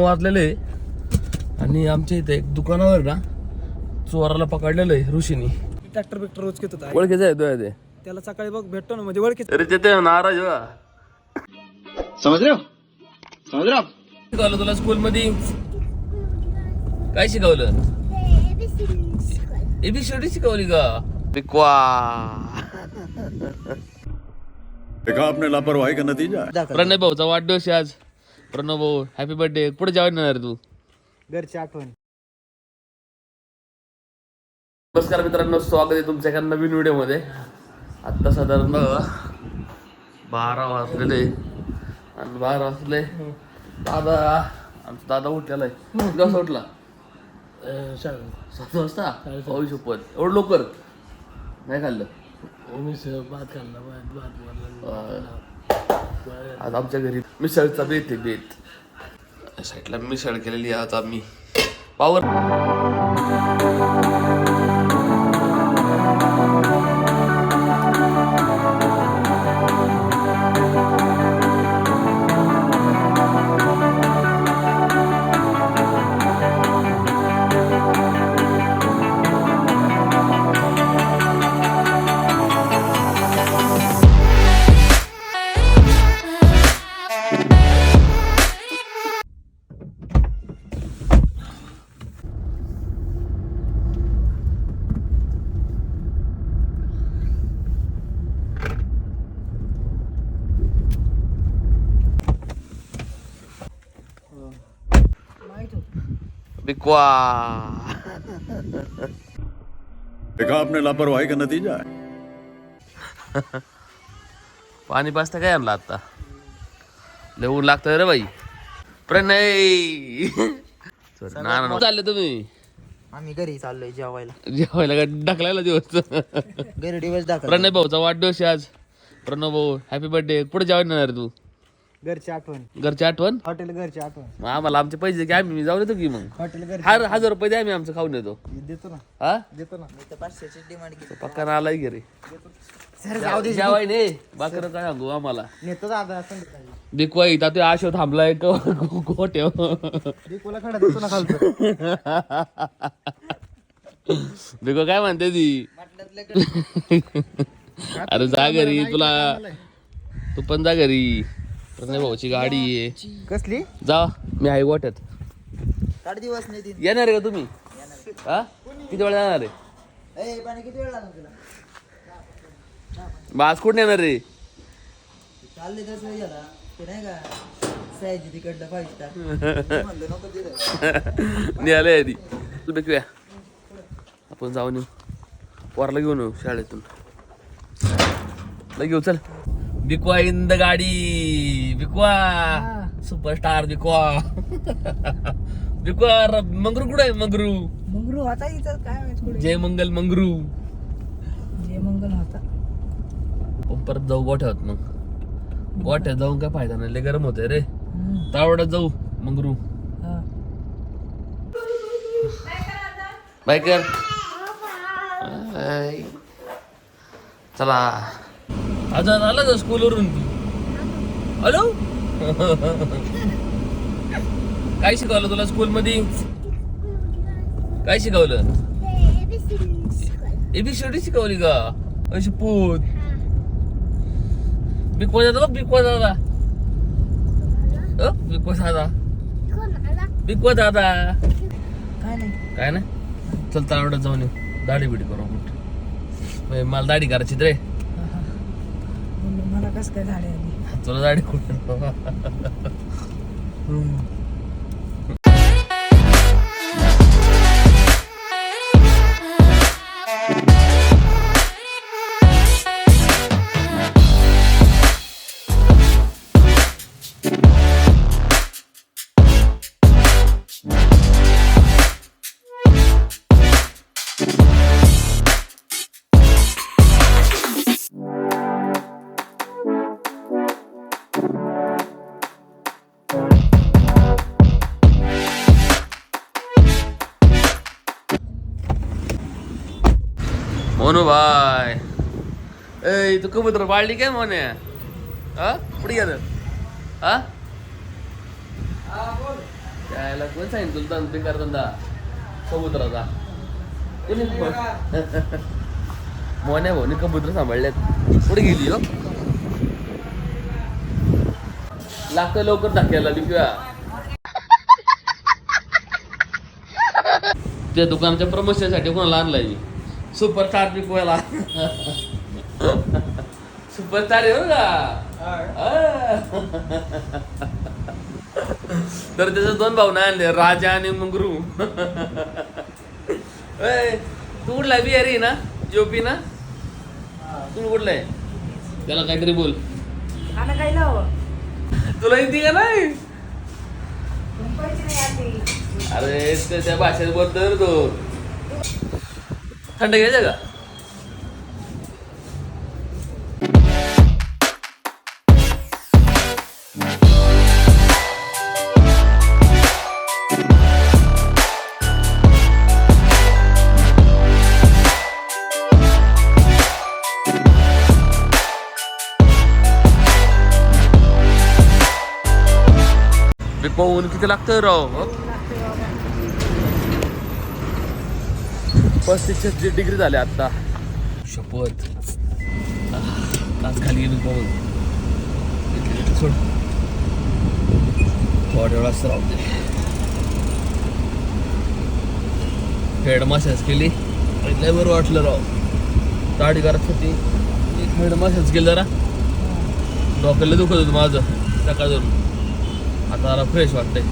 वाजलेले आणि आमच्या इथे एक दुकानावर ना चोराला पकडलेलं आहे ऋषीनी. ट्रॅक्टर बिक्टर रोज घेत होता ओळखीचं आहे तो. त्याला सकाळी बघ भेटतो ना म्हणजे ओळखीच. अरे ते नाराज हो शिकवलं तुला स्कूल मध्ये काय शिकवलं? एबीसीडी शिकवली का? देखा आपने लापरवाही का नतीजा? है प्रणय भाऊचा वाढदिवस आहे आज. प्रणव भाऊ हॅपी बर्थडे पुढे जेवण येणार तू? घरची आठवण. नमस्कार मित्रांनो स्वागत आहे तुमच्या एका नवीन व्हिडिओमध्ये. आत्ता साधारण बारा वाजलेले. आणि बारा वाजले. दादा आमचा दादा उठलेला आहे. किती वाजता उठला? सात वाजता? पाऊस शपथ एवढं लवकर? नाही खाल्लं? अं, आज आमच्या घरी मिसळचा बेत आहे बेत. साईडला मिसळ केलेली आहे आज आम्ही. पावर बिकवा देखा आपने लापरवाही का नतीजा है। पाणी पाजता काय आणलं आता लय ऊन लागतं रे बाई प्रणय ना ना, ना चालले तुम्ही। आम्ही घरी चाललोय जेवायला. जेवायला का ढकलायला दिवस? घरी दिवस प्रणय भाऊचा वाढदिवस आहे आज. प्रणव भाऊ हॅपी बर्थडे कुठे जेवण येणार तू? घरची आठवण. घरची आठवण? हॉटेल घरची आठवण. मग आम्हाला आमचे पैसे की आम्ही जाऊन येतो की मग. हॉटेल घरची हर हजार रुपये द्या आम्ही आमचं खाऊन येतो. देतो ना. हा? देतो ना. मी तर पाचशेची डिमांड केली. पक्का ना आलाय घरी. सर जाऊ दे. जेवाय नाही बाकर काय सांगू आम्हाला? नेतो दादा संध्याकाळी बिकवा इथं ते आशो थांबलाय गोट्या कोला खडा देतो ना खालचं. बिको काय म्हणते ती? अरे जा घरी तुला तू पण जा घरी. प्रणय भाऊची गाडी आहे. कसली? जा. मी आहे आठ दिवस नाही दिन येणार आहे का तुम्ही? हा? किती वेळा जाणार आहे? ए पाणी किती वेळ लागला तुला? मग आज कुठे येणार रे चालले दस वेळ झाला ते नाही का? सायजी तिकडलं फाईव्ह स्टार म्हणलं नको दिलं निघाले आधी चल बिकूया आपण जाऊन येऊ. पोराला घेऊन येऊ शाळेतून. लय घेऊ चल. बिकवा इन द गाडी. बिकवा. सुपरस्टार बिकवा. बिकवा मंगरू कुठे आहे? मंगरू. मंगरू आता इथं काय जय मंगल मंगरू. जे मंगल होता परत जाऊ गोठ्यात मग. गोठ्यात जाऊन काय फायदा नाही लय गरम होते रे. तावड्यात जाऊ मंगरू. बाय कर. चला. आज आला का स्कूलवरून तू हॅलो काय शिकवलं तुला स्कूलमध्ये काय शिकवलं? एबीसीडी शिकवली का? अशी पोत. बिकवा दादा बिकवा दादा. अ, बिकवा दादा. बिकवा दादा. काय नाही. काय ना चल तावड्यात जाऊन येऊ दाढी बिडी करू मला दाढी करायची रे. मला कसं काय झाले आधी तुला दाढी कुठं मोनू भाय ए तू कबूतर पाळली काय मोने हा पुढे गेलं हा यायला कोण सांगितलं तुला डम्पिंग करताना समुद्राचा कोणी मोन्या भाऊनी कबूतर सांभाळल्यात पुढे गेली हो लागतं लवकर धक्क्याला किंवा त्या दुकानाच्या प्रमोशनसाठी कोणाला आणलाय मी सुपर स्टार पिकवायला सुपर स्टार आहे बरं का. तर त्याचे दोन भाऊ नाही आणले राजा आणि मंगरू. ए, तू कुठला बिहारी ना? जोपी ना? तू कुठला आहे? त्याला काहीतरी बोल. आता काय लावं? तुला येते का नाही? अरे त्या भाषेत बोलतो तो. थंड घ्यायचं का? पाहून किती लागतं राव हो? पस्तीस छत्तीस डिग्री झाले आता. शपथ. आज खाली गेली पाहून सोड. थोड्या वेळा असं राहू हेड मसाज केली. आणि लय बरं वाटलं राव. दाढी करत होती. एक हेड मसाज केली जरा. डोक्याला दुखत होतं माझं धरून. आता जरा फ्रेश वाटतंय.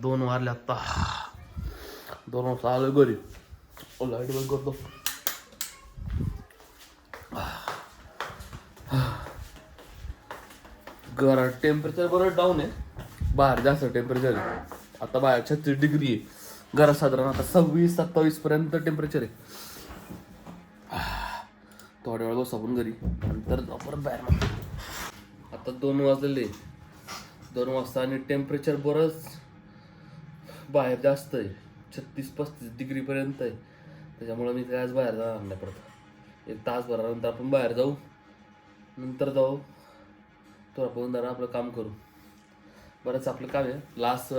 दोन वारले आत्ता दोन वाजता आलो घरी. लाइट बंद करतो. घरात टेम्परेचर बरं डाऊन आहे. बाहेर जास्त टेम्परेचर आहे. आता बाहेर छत्तीस डिग्री आहे. घरात साधारण आता सव्वीस सत्तावीस पर्यंत टेम्परेचर आहे. थोड्या वेळ बस आपण घरी. नंतर जाऊ परत बाहेर मग. आता दोन वाजलेले दोन वाजता आणि टेम्परेचर बरंच बाहेर जास्त आहे. छत्तीस पस्तीस डिग्रीपर्यंत आहे. त्याच्यामुळं मी काय आज बाहेर जाणार नाही परत. एक तासभरानंतर आपण बाहेर जाऊ. नंतर जाऊ. तर आपण जरा आपलं काम करू. बरंच आपलं काम आहे. लास्ट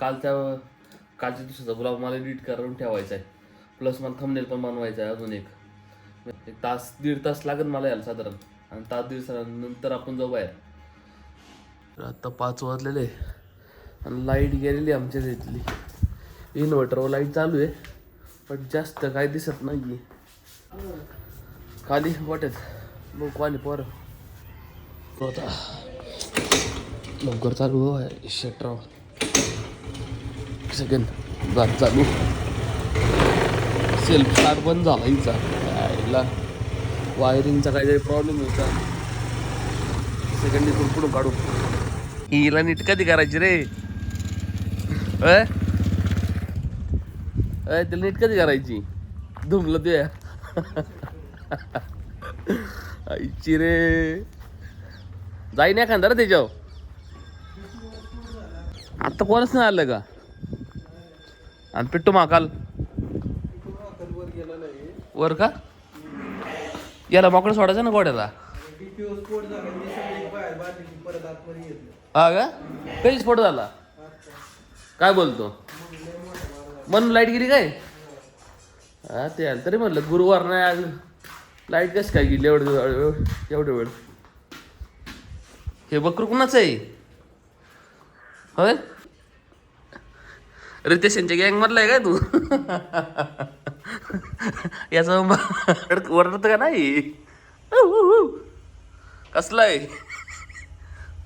कालच्या कालच्या दिवसाचा गुलाब मला एडिट करून ठेवायचा आहे प्लस मला थंबनेल पण बनवायचा आहे अजून एक. एक तास दीड तास लागेल मला यायला साधारण. आणि तास दीड नंतर आपण जाऊ बाहेर. आत्ता पाच वाजलेले आणि लाइट गेलेली आमच्या इथली इन्व्हर्टरवर लाइट चालू आहे. पण जास्त काय दिसत नाही खाली वाटेत लोक पाणी पोरं. आता लवकर चालू हो शटर सेकंड जात चालू. सेल्फ स्टार्ट बंद झाला हिचा. यायला. वायरिंगचा काहीतरी प्रॉब्लेम होता. सेकंड इथून पुढं काढू. हिला नीट कधी करायची रे? अय अय तिला नीट कधी करायची? धुमलं ते. आईची रे. जाईन एखादा रे त्याच्यावर. आता कोणच नाही आलं का? आणि पिट्टू महाकाल वर का? याला मोकळं सोडायचं ना गोड्याला हा का? कधी स्फोट झाला? काय बोलतो? म्हणून लाइट गेली काय? हा ते आलं तरी म्हटलं गुरुवार नाही आज लाइट कशी काय गेली? एवढं- एवढं वेळ. हे बकरू कुणाचं आहे? होय? रितेश यांच्या गँग मधला आहे काय तू? याचं वरडत का नाही? कसला आहे?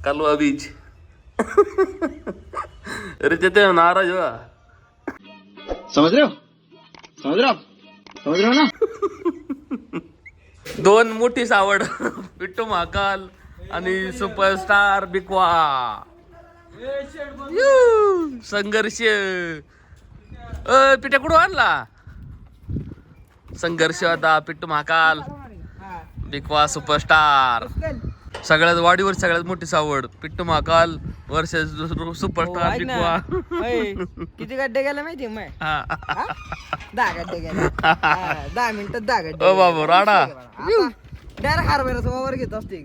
कालवा बीच अरे ते नाराज वा समझ रहे हो? समझ रहे हो? समझ रहे हो ना? दोन मोठी सावड. पिट्टू महाकाल. आणि सुपरस्टार बिकवा. संघर्ष. अ पिठ्या कुठं आणला? संघर्ष आता पिट्टू महाकाल. बिकवा सुपरस्टार सगळ्यात वाडीवर सगळ्यात मोठी सावड. पिट्टू महाकाल वर्सेस सुपरस्टार बिकवा. किती गड्डे गेले माहिती मग. दहा गड्डे गेले. दहा मिनिटात दहा गड्डे बाबू राडा. डायरेक्ट हार्बराचा वावर घेत असते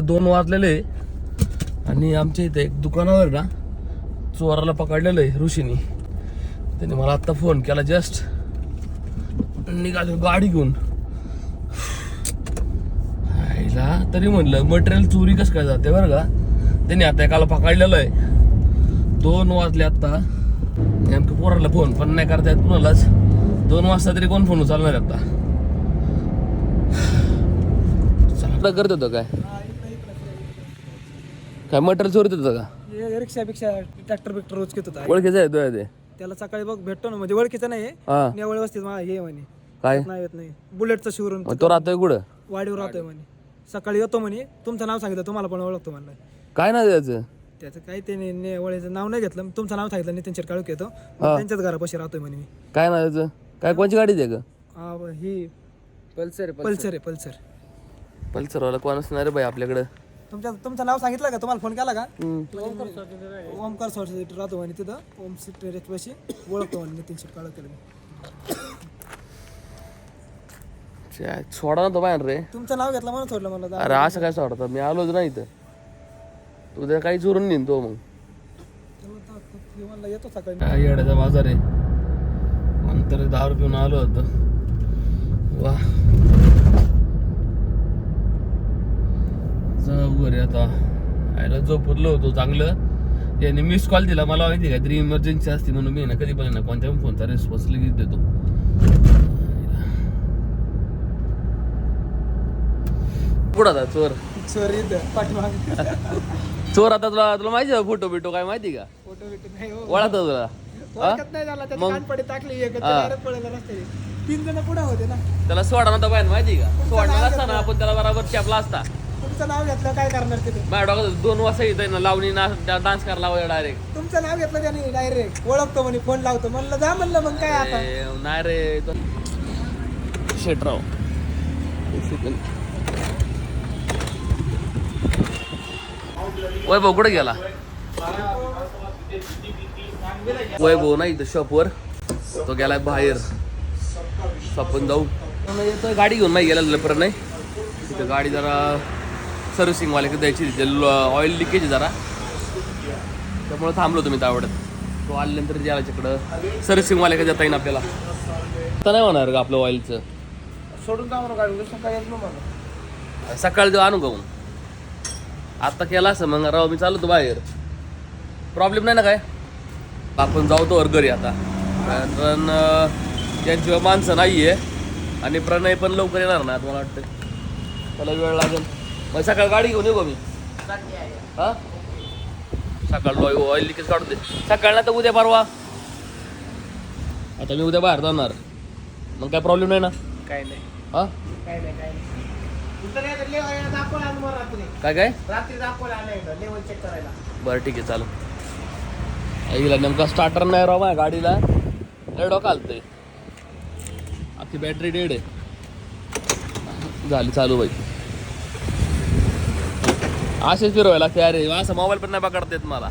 दोन वाजलेले आणि आमच्या इथे एक दुकानावर ना चोराला पकडलेलं आहे ऋषीनी. त्याने मला आत्ता फोन केला जस्ट निघालो गाडी घेऊन. आईला तरी म्हणलं मटेरियल चोरी कसं काय जाते बरं का? त्याने आता एकाला पकडलेलं आहे. दोन वाजले आत्ता नेमकं पोराला फोन पण नाही करता येत कुणालाच. दोन वाजता तरी कोण फोन उचलणार आता? चला करत होतं काय? काय मटेरियल चोरीत होतं का? रिक्षापेक्षा ट्रॅक्टर बिक्टर रोज घेत होता. ओळखीचं आहे ते त्याला सकाळी बघ भेटतो ना म्हणजे ओळखीचं नाही हा. निवळ वस्तीत मा- हे म्हणे. काय? नाही येत नाही. बुलेटचं शिवरून मग तो राहतोय कुठं? वाडीवर राहतोय म्हणे. सकाळी येतो म्हणे. तुमचं नाव सांगितलं तुम्हाला पण ओळखतो म्हणलं. काय ना त्याचं? त्याचं काही ते नेवळीचं नाव नाही घेतलं. तुमचं नाव सांगितलं नितीन शेटकाळूक येतो. त्यांच्याच घरापाशी राहतोय म्हणे मी. काय ना त्याचं? काय कोणची गाडी आहे का हा, ब- ही पल्सर. पल्सर आहे पल्सर. पल्सरवाला कोण असणार रे बाई आपल्याकडं? तुमच्या तुमचं नाव सांगितलं का? तुम्हाला फोन केला का? ओमकार सोसायटी राहतो म्हणे तिथं. ओम सिटी पाशी ओळखतो म्हणे नितीन शेटकाळूक केलं मी छ्या, सोडा ना तो बाहेर रे. तुमचं नाव घेतलं म्हणून सोडलं मला अरे असं काय सोडता? मी आलोच नाही इथं. तू त्या काही चोरून नेईन तो मग. येतो सकाळी. येड्याचा बाजार आहे? नंतर दहा रुपये आलो होतो. वा. जाऊ घरी आता. आयला झोपलो होतो चांगलं. याने मिस कॉल दिला. मला माहिती का? तरी इमर्जन्सी असते म्हणून मी ना कधी पण ना कोणत्या पण फोनचा रिस्पॉन्स लगेच देतो. आता चोर? पाठीमाग. चोर आता तुला तुला माहिती फोटो बिटो काय माहिती का? फोटो बिटो नाही हो. ओळखतो तुला? ओळखत नाही झाला त्याची मग? कानपडी टाकली एक. डायरेक्ट पळायला रस्ते तीन जण पुढे होते ना. त्याला सोडा नव्हता पाहिजे माहिती का? सोडला असता ना आपण त्याला बरोबर चॅपला असता. तुमचं नाव घेतलं काय करणार तिथे? माझ्या डोक्यात दोन वाजता येत ना लावणी ना डान्स करायला लावायला डायरेक्ट तुमचं नाव घेतलं त्याने डायरेक्ट ओळखतो म्हणे फोन लावतो. म्हणलं जा म्हणलं मग काय आता? नाही रे तो- शेटराव. वैभव कुठे गेला? वैभव नाही इथं शॉपवर तो गेलाय बाहेर. आपण जाऊ. येतोय गाडी घेऊन नाही गेला परत नाही. तिथं गाडी जरा सर्व्हिसिंग वाल्याकडे द्यायची तिथे ऑइल लिकेज आहे जरा. त्यामुळे थांबलो तुम्ही त्यावडत तो आल्यानंतर ज्याला तिकडं. सर्व्हिसिंग वाल्याकडे जाता येईल आपल्याला? आता नाही होणार का आपलं ऑइलचं सोडून जा म्हणून गाडी सकाळी सकाळी देऊ आणू का मग? आता केला असं मग राव मी चालतो बाहेर. प्रॉब्लेम नाही ना काय? आपण जाऊ तो घरी आता. कारण त्यांची माणसं नाही आहे आणि प्रणय पण लवकर येणार ना मला वाटतं त्याला वेळ लागेल. मग सकाळ गाडी घेऊन येऊ का मी हा? सकाळ ऑइल लिकेज काढून दे. सकाळ ना तर उद्या परवा. आता मी उद्या बाहेर जाणार. मग काय प्रॉब्लेम नाही ना? काय नाही. हा? काय नाही काय नाही. काय काय? रात्री दाखवला आलं लेवल चेक करायला. बरं ठीक आहे चालेल. हिला नेमका स्टार्टर नाही राव माझ्या गाडीला. लय डोकं आलतंय. अख्खी बॅटरी डेड आहे. झाली चालू बाई. असेच फिरवायला लागते अरे असं मोबाईल पण नाही पकडता येत मला.